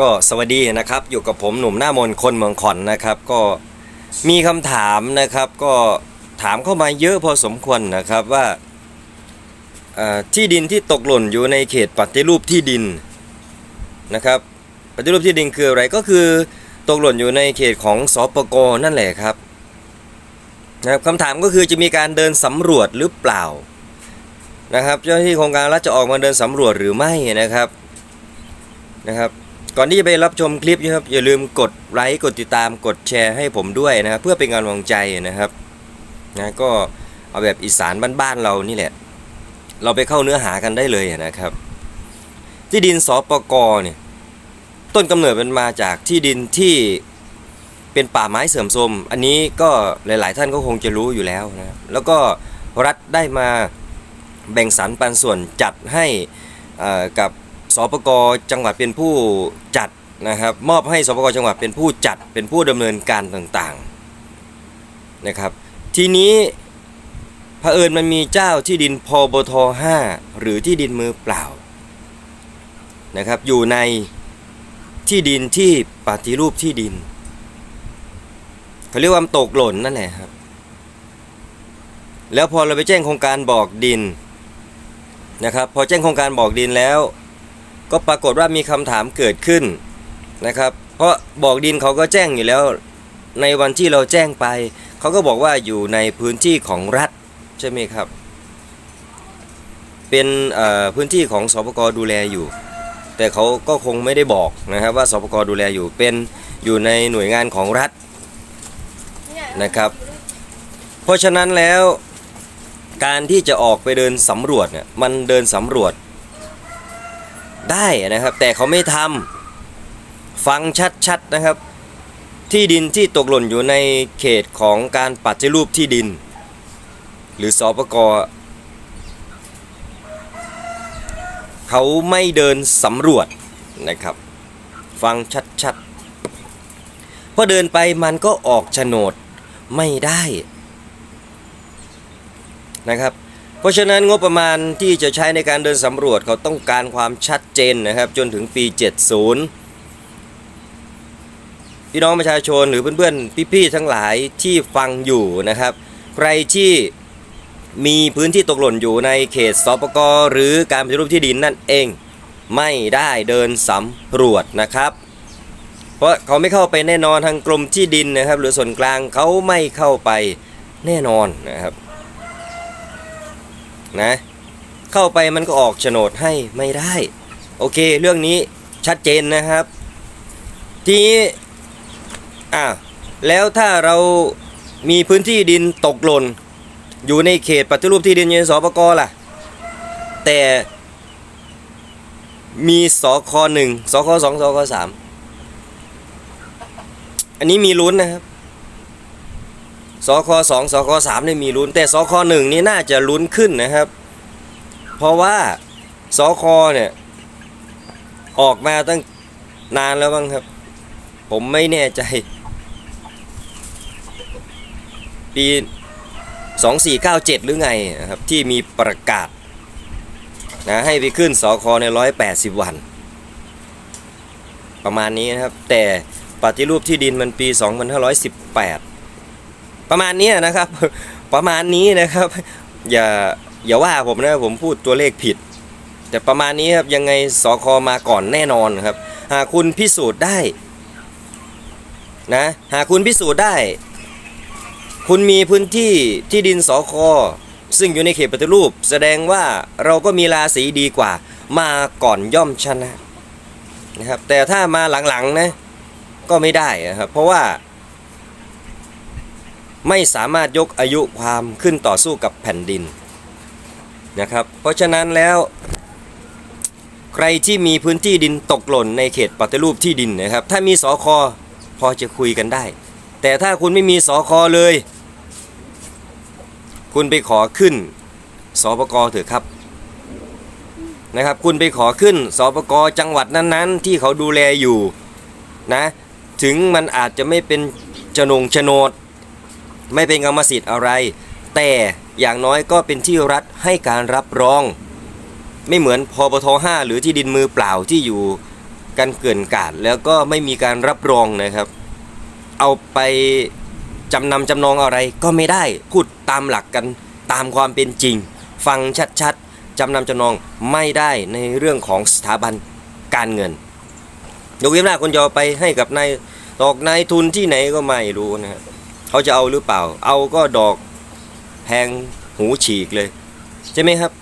ก็สวัสดีนะครับ อยู่กับผมหนุ่มหน้ามนคนเมืองขอนนะครับ ก็มีคำถามนะครับ ก็ถามเข้ามาเยอะพอสมควรนะครับว่าที่ดินที่ตกหล่นอยู่ในเขตปฏิรูปที่ดินนะครับปฏิรูปที่ดินคืออะไรก็คือตกหล่นอยู่ในเขตของสปกนั่นแหละครับนะครับคำถามก็คือจะมีการเดินสำรวจหรือเปล่านะครับ เจ้าหน้าที่โครงการรัฐจะออกมาเดินสำรวจหรือไม่นะครับนะครับ ก่อนที่จะไปรับชมคลิปนะครับอย่าลืมกดไลค์กดติดตามกดแชร์ให้ผมด้วยนะครับ เพื่อเป็นกำลังใจนะครับนะก็เอาแบบอีสานบ้านๆเรานี่แหละ เราไปเข้าเนื้อหากันได้เลยนะครับ ที่ดินสปกเนี่ยต้นกำเนิดมันมาจากที่ดินที่เป็นป่าไม้เสื่อมโทรมอันนี้ก็หลาย ๆ ท่านก็คงจะรู้อยู่แล้วนะแล้วก็รัฐได้มาแบ่งสรรปันส่วนจัดให้อ่อกับ สปกจังหวัดเป็นผู้จัดนะครับ มอบให้สปกจังหวัดเป็นผู้จัดเป็นผู้ดำเนินการต่างๆนะครับ ทีนี้เผอิญมันมีเจ้าที่ดินพบท5หรือที่ดินมือเปล่านะครับอยู่ในที่ดินที่ปฏิรูปที่ดินเขาเรียกว่าตกหล่นนั่นแหละครับ แล้วพอเราไปแจ้งโครงการบอกดินนะครับ พอแจ้งโครงการบอกดินแล้ว ก็ปรากฏว่ามีคำถามเกิดขึ้นนะครับ เพราะบอกดินเขาก็แจ้งอยู่แล้วในวันที่เราแจ้งไป เขาก็บอกว่าอยู่ในพื้นที่ของรัฐใช่ไหมครับ เป็นพื้นที่ของสปกดูแลอยู่ แต่เขาก็คงไม่ได้บอกนะครับว่าสปกดูแลอยู่เป็นอยู่ในหน่วยงานของรัฐนะครับ เพราะฉะนั้นแล้วการที่จะออกไปเดินสำรวจเนี่ยมันเดินสำรวจ ได้นะครับ แต่เขาไม่ทำฟังชัดๆนะครับ ที่ดินที่ตกหล่นอยู่ในเขตของการปฏิรูปที่ดิน หรือสอปกเขาไม่เดินสำรวจนะครับ ฟังชัดๆพอเดินไปมันก็ออกโฉนดไม่ได้นะครับ เพราะฉะนั้นงบประมาณที่จะใช้ในการเดินสำรวจเขาต้องการความชัดเจนนะครับจนถึงปี 70 พี่น้องประชาชนหรือเพื่อนๆ พี่ๆ ทั้งหลายที่ฟังอยู่นะครับ ใครที่มีพื้นที่ตกหล่นอยู่ในเขตสปกหรือการปฏิรูปที่ดินนั่นเอง ไม่ได้เดินสำรวจนะครับ เพราะเขาไม่เข้าไปแน่นอนทางกรมที่ดินนะครับ หรือส่วนกลางเขาไม่เข้าไปแน่นอนนะครับ นะ เข้าไปมันก็ออกโฉนดให้ไม่ได้ โอเค เรื่องนี้ชัดเจนนะครับ ทีนี้อะแล้วถ้าเรามีพื้นที่ดินตกหล่น อยู่ในเขตปฏิรูปที่ดินในสปกล่ะ แต่มีสคหนึ่งสคสองสคสามอันนี้มีลุ้นนะครับ สคสองสคสามเนี่ยมีลุ้น แต่สคหนึ่งนี่น่าจะลุ้นขึ้นนะครับ เพราะว่าสคเนี่ยออกมาตั้งนานแล้วบ้างครับ ผมไม่แน่ใจ ปี 2497 หรือไงครับ ที่มีประกาศนะให้ไปขึ้นสคใน 180 วัน ประมาณนี้นะครับ แต่ปฏิรูปที่ดินมันปี 2518 ประมาณนี้นะครับ ประมาณนี้นะครับ อย่าอย่าว่าผมนะผมพูดตัวเลขผิด แต่ประมาณนี้ครับยังไงสคมาก่อนแน่นอนครับ หากคุณพิสูจน์ได้นะหากคุณพิสูจน์ได้ คุณมีพื้นที่ที่ดินสคซึ่งอยู่ในเขตปฏิรูป แสดงว่าเราก็มีราศีดีกว่า มาก่อนย่อมชนะนะครับแต่ถ้ามาหลังๆนะก็ไม่ได้นะครับเพราะว่า ไม่สามารถยกอายุความขึ้นต่อสู้กับแผ่นดินนะครับ เพราะฉะนั้นแล้ว ใครที่มีพื้นที่ดินตกหล่นในเขตปฏิรูปที่ดินนะครับ ถ้ามีสอคอพอจะคุยกันได้ แต่ถ้าคุณไม่มีสอคอเลย คุณไปขอขึ้นสปกเถอะครับนะครับ คุณไปขอขึ้นสปกจังหวัดนั้นๆ ที่เขาดูแลอยู่นะ ถึงมันอาจจะไม่เป็นโฉนงโฉนด ไม่เป็นกรรมสิทธิ์อะไร แต่อย่างน้อยก็เป็นที่รัฐให้การรับรอง ไม่เหมือนพปท5หรือที่ดินมือเปล่าที่อยู่กันเกินกาดแล้วก็ไม่มีการรับรองนะครับ เอาไปจำนำจำนองอะไรก็ไม่ได้พูดตามหลักกันตามความเป็นจริง ฟังชัดๆจำนำจำนองไม่ได้ในเรื่องของสถาบันการเงินยกเว้นว่าคนจะเอไปให้กับนายดอกนายทุนที่ไหนก็ไม่รู้นะครับ เขาจะเอาหรือเปล่า เอาก็ดอกแพงหูฉีกเลย ใช่ไหมครับ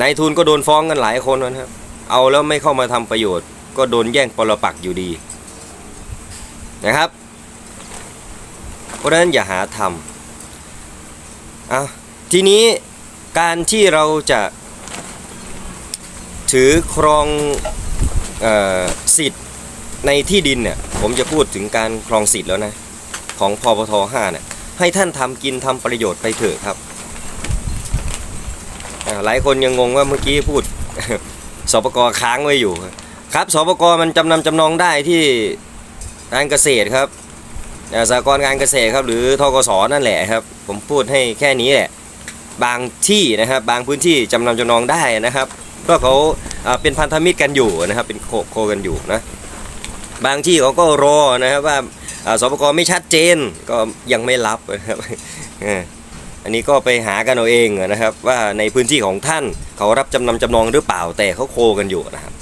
นายทุนก็โดนฟ้องกันหลายคนนะครับ เอาแล้วไม่เข้ามาทำประโยชน์ ก็โดนแย่งปรปักอยู่ดีนะครับ เพราะฉะนั้นอย่าหาทำเอาทีนี้การที่เราจะถือครองออสิทธิ์ในที่ดินเนี่ย ผมจะพูดถึงการครองสิทธิ์แล้วนะ ของพปท5เนี่ยให้ท่านทำกินทำประโยชน์ไปเถอะครับ หลายคนยังงงว่าเมื่อกี้พูดสปกค้างไว้อยู่ครับสปกมันจำนำจำนองได้ที่การเกษตรครับอ่ากรการเกษตรครับ หรือทกสนั่นแหละครับ ผมพูดให้แค่นี้แหละบางที่นะครับบางพื้นที่จำนำจำนองได้นะครับเพราะเขาอ่าเป็นพันธมิตรกันอยู่นะครับ เป็นโคโคกันอยู่นะ บางที่เขาก็รอนะครับว่าสปกไม่ชัดเจนก็ยังไม่รับนะครับอันนี้ก็ไปหากันเอาเองนะครับว่าในพื้นที่ของท่านเขารับจำนำจำนองหรือเปล่าแต่เขาโคกันอยู่นะครับ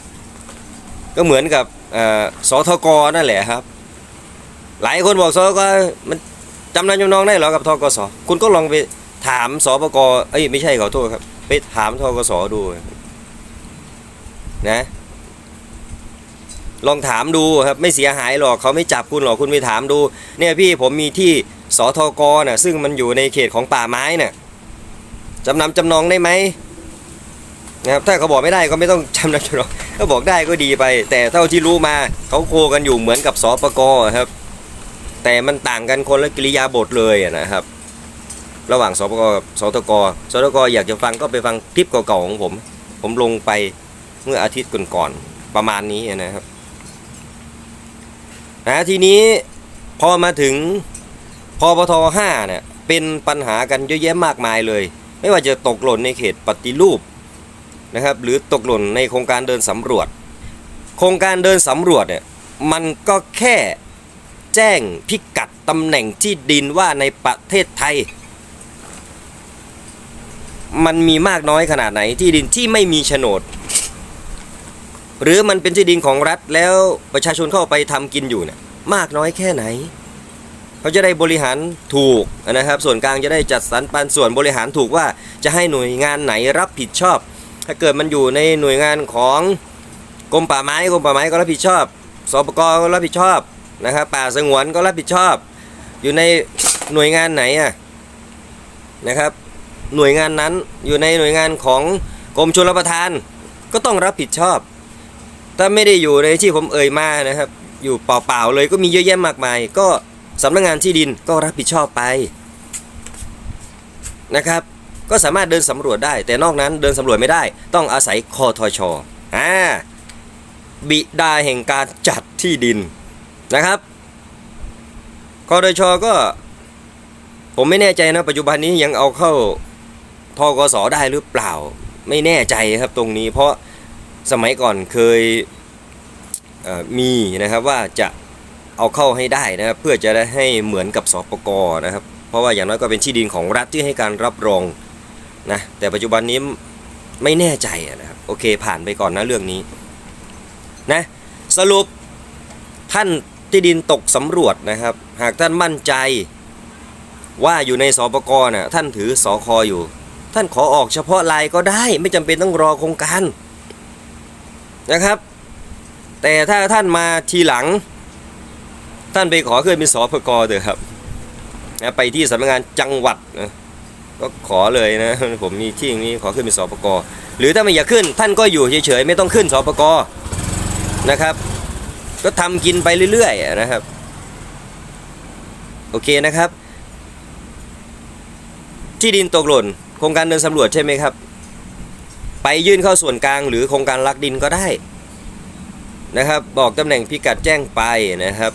ก็เหมือนกับสทกนั่นแหละครับ หลายคนบอกสทกมันจำนำจำนองได้เหรอกับทกสคุณก็ลองไปถามสปกเอ้ยไม่ใช่ขอโทษครับ ไปถามทกสดูนะ ลองถามดูครับไม่เสียหายหรอกเขาไม่จับคุณหรอกคุณไปถามดู เนี่ยพี่ผมมีที่สทกน่ะซึ่งมันอยู่ในเขตของป่าไม้น่ะจำนำจำนองได้ไหมนะครับถ้าเขาบอกไม่ได้ก็ไม่ต้องจำนำจำนองถ้าบอกได้ก็ดีไป แต่เท่าที่รู้มาเขาโคกันอยู่เหมือนกับสปกครับ แต่มันต่างกันคนละกิริยาบทเลยนะครับ ระหว่างสปกกับสทกสทกอยากจะฟังก็ไปฟังคลิปเก่าๆของผม ผมลงไปเมื่ออาทิตย์ก่อนๆประมาณนี้นะครับ นะทีนี้พอมาถึงพปท5เนี่ยเป็นปัญหากันเยอะแยะมากมายเลย ไม่ว่าจะตกหล่นในเขตปฏิรูปนะครับหรือตกหล่นในโครงการเดินสำรวจ โครงการเดินสำรวจเนี่ยมันก็แค่แจ้งพิกัดตำแหน่งที่ดินว่าในประเทศไทย มันมีมากน้อยขนาดไหนที่ดินที่ไม่มีโฉนด หรือมันเป็นที่ดินของรัฐแล้วประชาชนเข้าไปทำกินอยู่เนี่ยมากน้อยแค่ไหน เขาจะได้บริหารถูกนะครับ ส่วนกลางจะได้จัดสรรปันส่วนบริหารถูกว่าจะให้หน่วยงานไหนรับผิดชอบ ถ้าเกิดมันอยู่ในหน่วยงานของกรมป่าไม้กรมป่าไม้ก็รับผิดชอบสปกก็รับผิดชอบนะครับป่าสงวนก็รับผิดชอบ อยู่ในหน่วยงานไหนอะนะครับหน่วยงานนั้นอยู่ในหน่วยงานของกรมชลประทานก็ต้องรับผิดชอบ ถ้าไม่ได้อยู่ในที่ผมเอ่ยมานะครับ อยู่เปล่าๆเลยก็มีเยอะแยะมากมาย ก็สำนักงงานที่ดินก็รับผิดชอบไปนะครับ ก็สามารถเดินสำรวจได้ แต่นอกนั้นเดินสำรวจไม่ได้ ต้องอาศัยคอทชอ่าบิดาแห่งการจัดที่ดินนะครับคอทชก็ ผมไม่แน่ใจนะปัจจุบันนี้ยังเอาเข้าทกสได้หรือเปล่า ไม่แน่ใจครับตรงนี้เพราะ สมัยก่อนเคยเมีนะครับว่าจะเอาเข้าให้ได้นะครับเพื่อจะได้ให้เหมือนกับสปกนะครับ เพราะว่าอย่างน้อยก็เป็นที่ดินของรัฐที่ให้การรับรองนะแต่ปัจจุบันนี้ไม่แน่ใจนะครับโอเคผ่านไปก่อนนะเรื่องนี้นะสรุปท่านที่ดินตกสำรวจนะครับ หากท่านมั่นใจว่าอยู่ในสปกน่ะท่านถือสอคออยู่ ท่านขอออกเฉพาะลายก็ได้ ไม่จำเป็นต้องรอโครงการ นะครับ แต่ถ้าท่านมาทีหลัง ท่านไปขอขึ้นเป็นสพกเถอะครับนะไปที่สำนักงานจังหวัดนะก็ขอเลยนะ ผมมีที่นี้ขอขึ้นเป็นสพกหรือถ้าไม่อยากขึ้น ท่านก็อยู่เฉยๆไม่ต้องขึ้นสพกนะครับ ก็ทำกินไปเรื่อยๆนะครับ โอเคนะครับ ที่ดินตกหล่นโครงการเดินสำรวจใช่ไหมครับ ไปยื่นเข้าส่วนกลางหรือโครงการลักดินก็ได้นะครับ บอกตำแหน่งพิกัดแจ้งไปนะครับ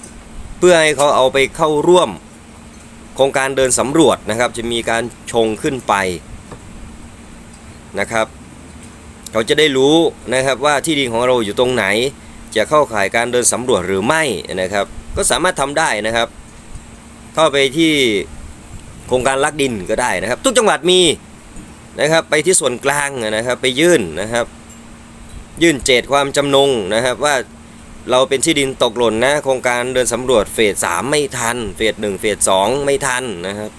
เพื่อให้เขาเอาไปเข้าร่วม โครงการเดินสำรวจนะครับ จะมีการชงขึ้นไปนะครับ เขาจะได้รู้นะครับว่าที่ดินของเราอยู่ตรงไหน จะเข้าข่ายการเดินสำรวจหรือไม่นะครับ ก็สามารถทำได้นะครับ เข้าไปที่โครงการลักดินก็ได้นะครับ ทุกจังหวัดมี นะครับไปที่ส่วนกลางนะครับไปยื่นนะครับ ยื่นเจตความจำนงนะครับว่าเราเป็นที่ดินตกหล่นนะโครงการเดินสำรวจเฟสสามไม่ทันเฟสหนึ่งเฟสสองไม่ทันนะครับ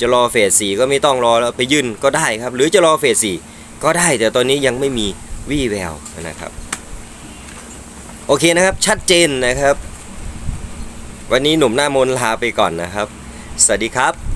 จะรอเฟสสี่ก็ไม่ต้องรอแล้วไปยื่นก็ได้ครับ หรือจะรอเฟสสี่ก็ได้แต่ตอนนี้ยังไม่มีวี่แววนะครับ โอเคนะครับชัดเจนนะครับ วันนี้หนุ่มหน้ามนลาไปก่อนนะครับ สวัสดีครับ